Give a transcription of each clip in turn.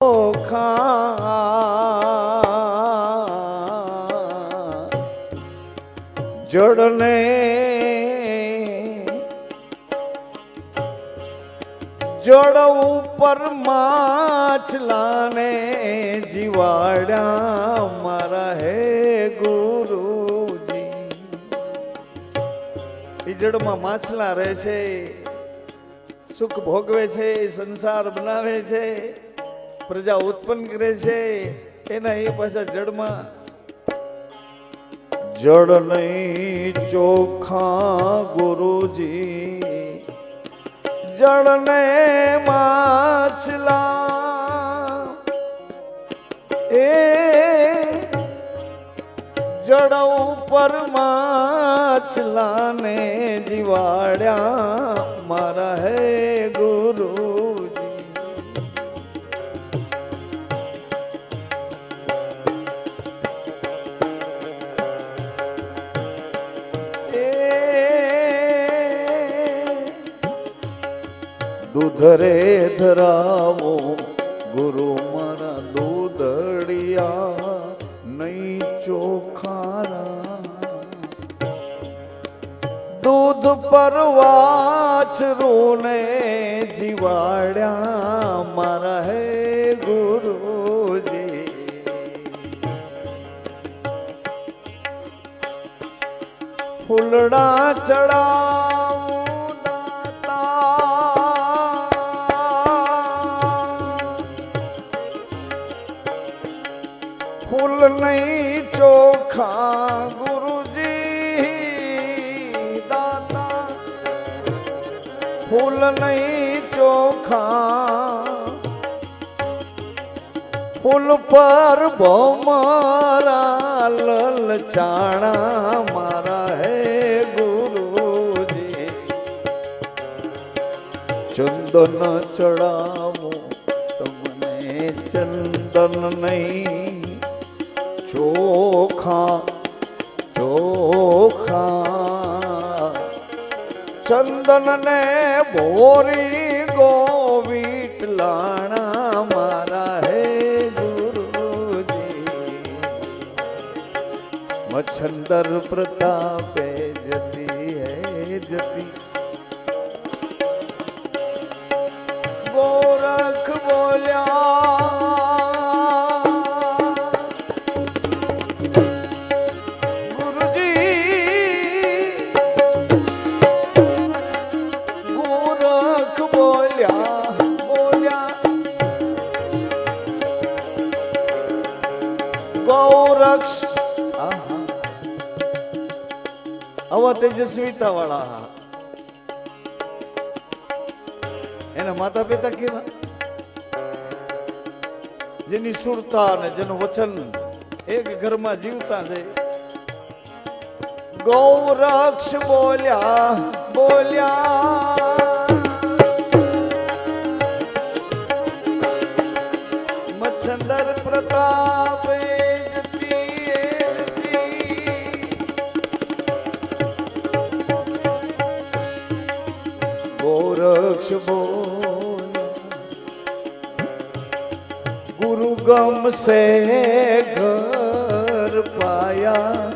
ખા જળને જળ ઉપર માછલાને જીવાડ્યા મારા હે ગુરુજી. એ જળમાં માછલા રહે છે, સુખ ભોગવે છે, સંસાર બનાવે છે. પ્રજા ઉત્પન્ન કરે છે, એના એ પાછા જળમાં જળ નહીં ચોખા ગુરુજી, જળ ને માછલા. એ જળ ઉપર માછલાને જીવાડ્યા મારા હે ગુરુજી દૂધ રે ધરાવો, ગુરુ મારા દૂધડિયા નહીં ચોખારા. દૂધ પર વાછરૂને જીવાડ્યા મારા હે ગુરુજી. ફૂલડા ચડાવું નહીં ચોખા ગુરુજી દાતા ફૂલ નહીં ચોખા ફૂલ પર ભમરા લલચાણા મારા હે ગુરુજી ચંદન ચડાવો તમને ચંદન નહીં ચોખા ચોખા. ચંદન ને ભોરી ગોવીટ લાણા મારા હે ગુરુજી. મચ્છંદર પ્રતાપે તેજસ્વીતા વાળા એના માતા પિતા કેવા? જેની સુરતા અને જેનું વચન એક ઘરમાં જીવતા જાય ગૌરક્ષ બોલ્યા બોલ્યા. ગુરુ ગમશે ઘર પાયા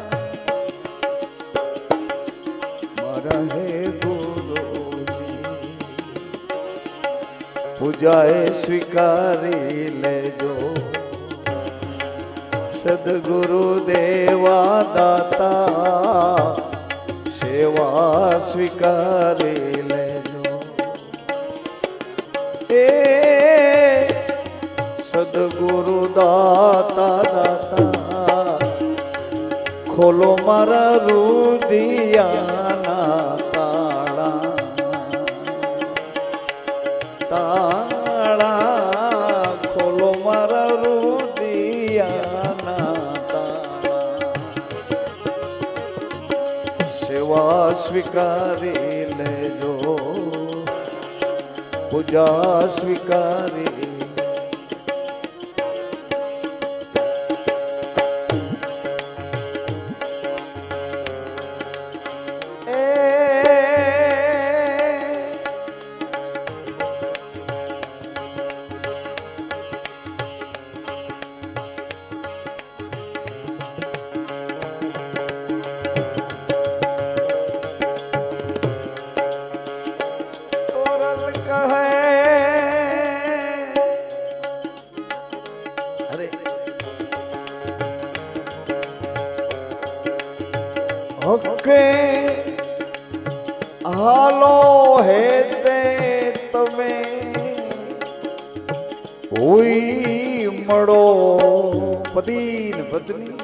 પૂજાએ સ્વીકારી લેજો સદગુરુ દેવા દાતા સેવા સ્વીકારી સદગુરુ દાતા દાતા. ખોલો મારા રુદિયાના તાળા. તાળા, ખોલો મારા રુદિયાના તાળા. સેવા સ્વીકારી લેજો. પૂજા સ્વીકારી હકે હાલો હે તે તમે હોય મળો પતિ ને પત્ની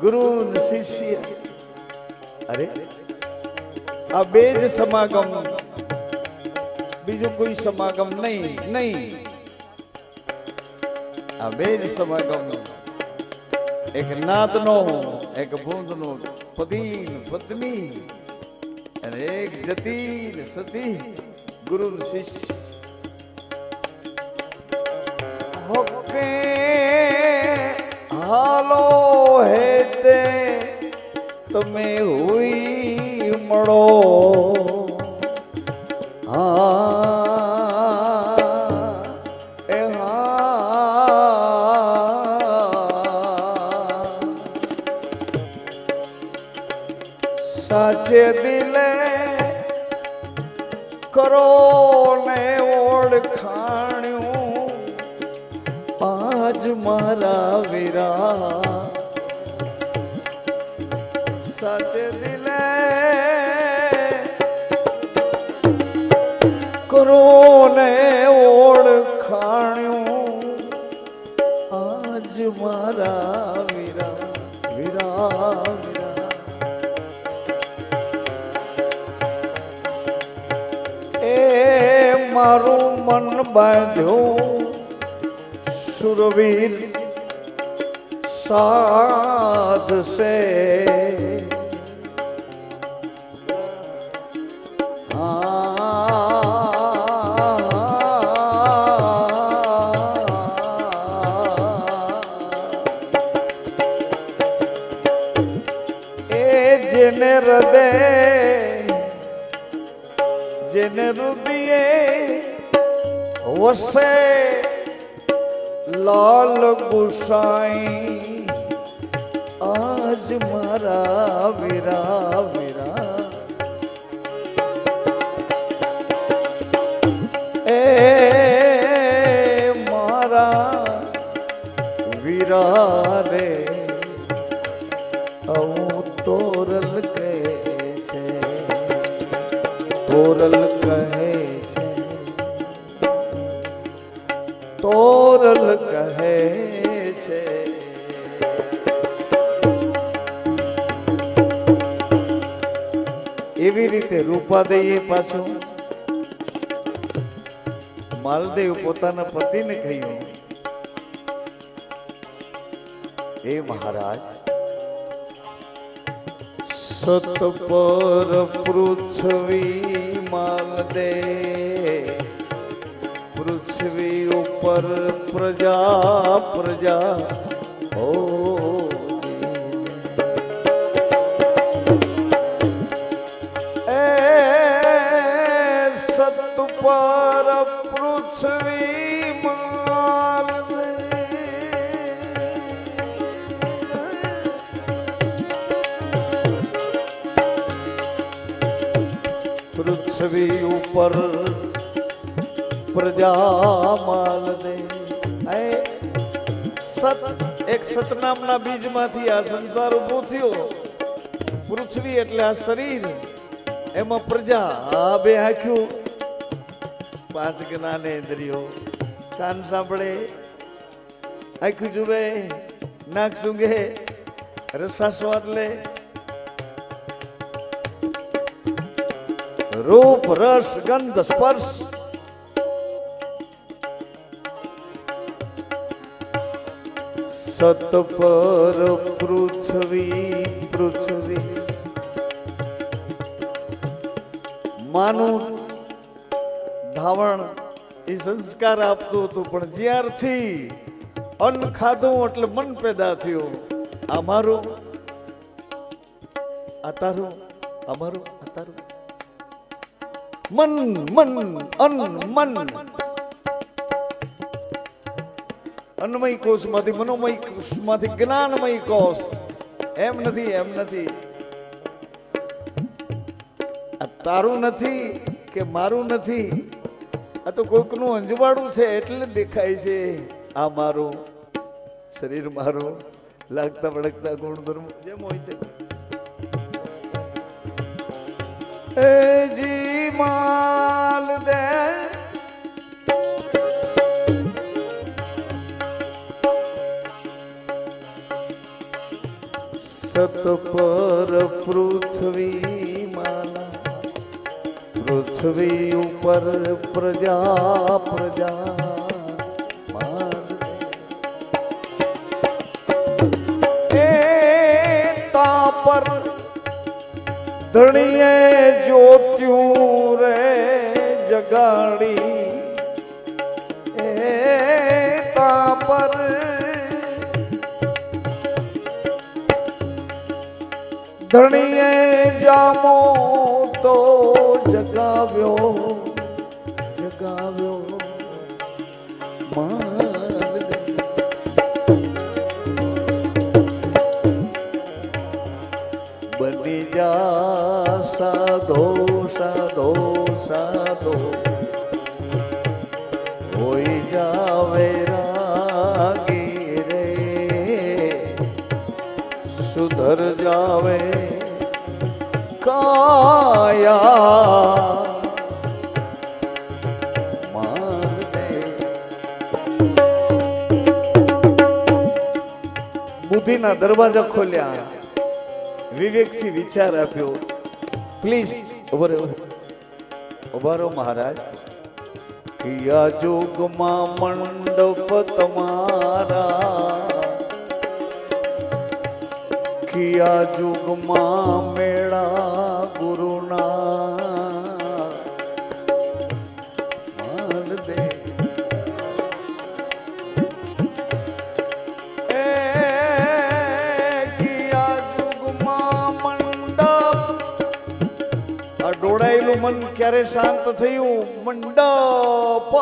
ગુરુ ને શિષ્ય અરે આ બે જ સમાગમ બીજું કોઈ સમાગમ નહીં નહીં આ બે જ સમાગમ એક નાદનો, એક ભૂંદનો પતિ ને પત્ની અને એક જતી સતી ગુરુ શિષ્ય. હોકે હાલો હે તે, તમે હુઈ દિલે કરો ને ઓળખાણ્યું. આજ મારા વીરા સાચે દિલે કરો ને ઓળખાણ્યું. આજ મારા મારું મન બાંધ્યું. સુરવીર સાધ વસે લાલ ગુસાઈ આજ મારા વીરા વીરા એ મારા વીરા રે હું તોરલ કહે છે તોરલ કહે તોરલ કહે છે. એવી રીતે રૂપાદઈએ પાછું માલદેવ પોતાના પતિને કહ્યું, હે મહારાજ, સત પર પૃથ્વી માલદે પૃથ્વી ઉપર પ્રજા પ્રજા હો સત પર પૃથ્વી માલદે પૃથ્વી ઉપર પ્રજા માલ દે. સત, એક સતનામના બીજમાંથી આ સંસાર ઊભો થયો. પૃથ્વી એટલે આ શરીર. એમાં પ્રજા આ બે આખ્યું પાંચ જ્ઞાને ઇન્દ્રિયો કાન સાંભળે. આખું જુએ. નાક સૂંઘે. રસા સ્વાદ લે. રૂપ, રસ, ગંધ, સ્પર્શ. સત પર પૃથ્વી પૃથ્વી માનું ધાવણ એ સંસ્કાર આપતું હતું, પણ જ્યારથી અન્ન ખાધું એટલે મન પેદા થયું. આ મારું, આ તારું મન આ તારું. મન મન, અન્ન, મન. અન્નમય કોષમાંથી મનોમય કોષમાંથી જ્ઞાનમય કોષ. એમ નથી એમ નથી. આ તારું નથી કે મારું નથી? આ તો કોઈકનું અંજવાળું છે એટલે દેખાય છે. આ મારું. શરીર મારું. લાગતા ભડકતા ગુણધર્મ. જેમ હોય તે જી માલ સત પર પૃથ્વી માના પૃથ્વી ઉપર પ્રજા પ્રજા પર ધણીએ જોત્યું રે જગાડી ધણીએ જામો તો જગાવ્યો બુદ્ધિના દરવાજા ખોલ્યા. વિવેકથી વિચાર આપ્યો પ્લીઝ ઊભો રહો. ઊભા રહો મહારાજ. કિયા જોગમાં મંડપ તમારા. કિયા જોગમાં મેળા ગુરુના. મન ક્યારે શાંત થયું? મંડપ.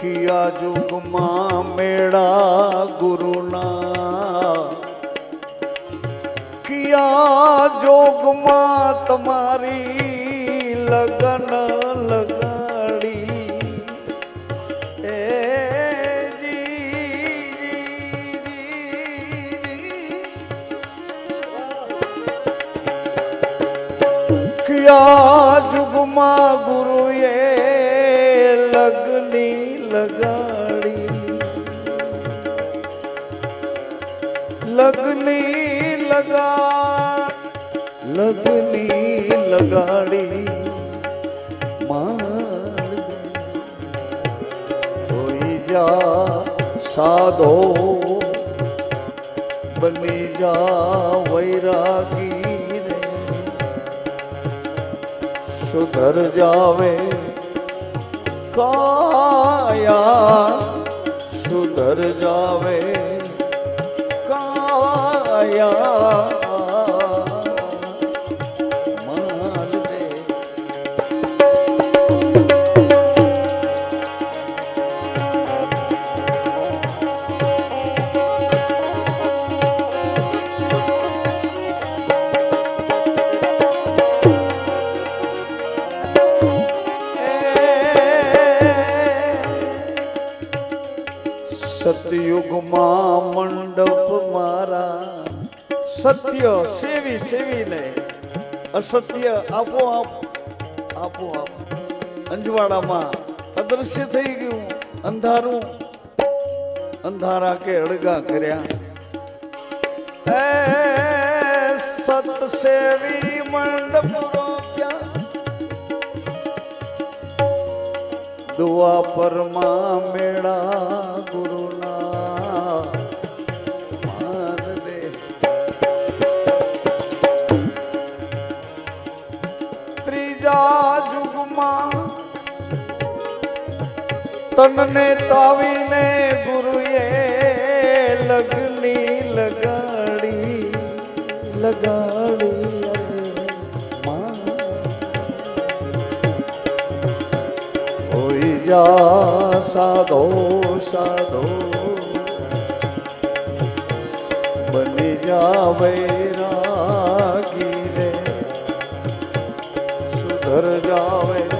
કિયા જુગમાં મેળા ગુરુના. કિયા જોગમાં તમારી લગન ક્યા જુગમાં ગુરુએ લગની લગાડી. લગની લગા, લગની લગાડી. હોઈ જા સાધો બની જા વૈરાગી. રે સુધર જાવે. કાયા સુધર જાવે. કાયા સત્ય સેવી સેવીને અસત્ય આપો આપ આપો આપ અંજવાડામાં અદૃશ્ય થઈ ગયું. અંધારું, અંધારા કે અળગા કર્યા. એ સત સેવી મંડપ રોપ્યા દુઆ પરમાં મેળા તનને તાવીને ગુરુએ લગની લગાડી લગાડી હોઈ જા સાધો સાધો. બની જા વૈરાગી રે. સુધર જાવે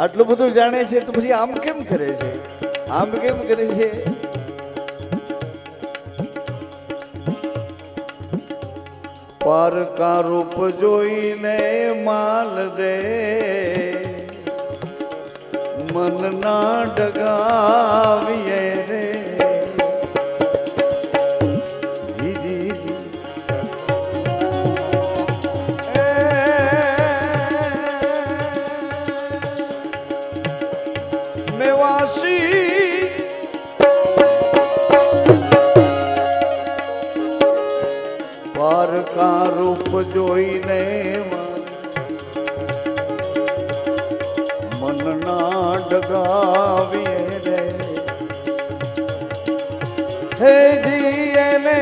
આટલું બધું જાણે છે તો પછી આમ કેમ કરે છે? આમ કેમ કરે છે? પારકા રૂપ જોઈને માલ દે મન ના ડગાવીએ રે. જોઈને મનના ડગાવીએ રે. હે જી એને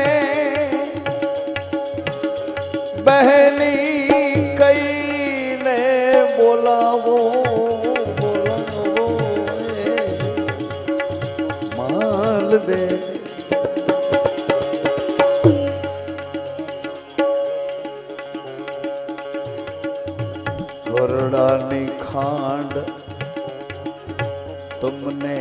બહેની કઈને બોલાવો બોલાવો માલ દે গোপনে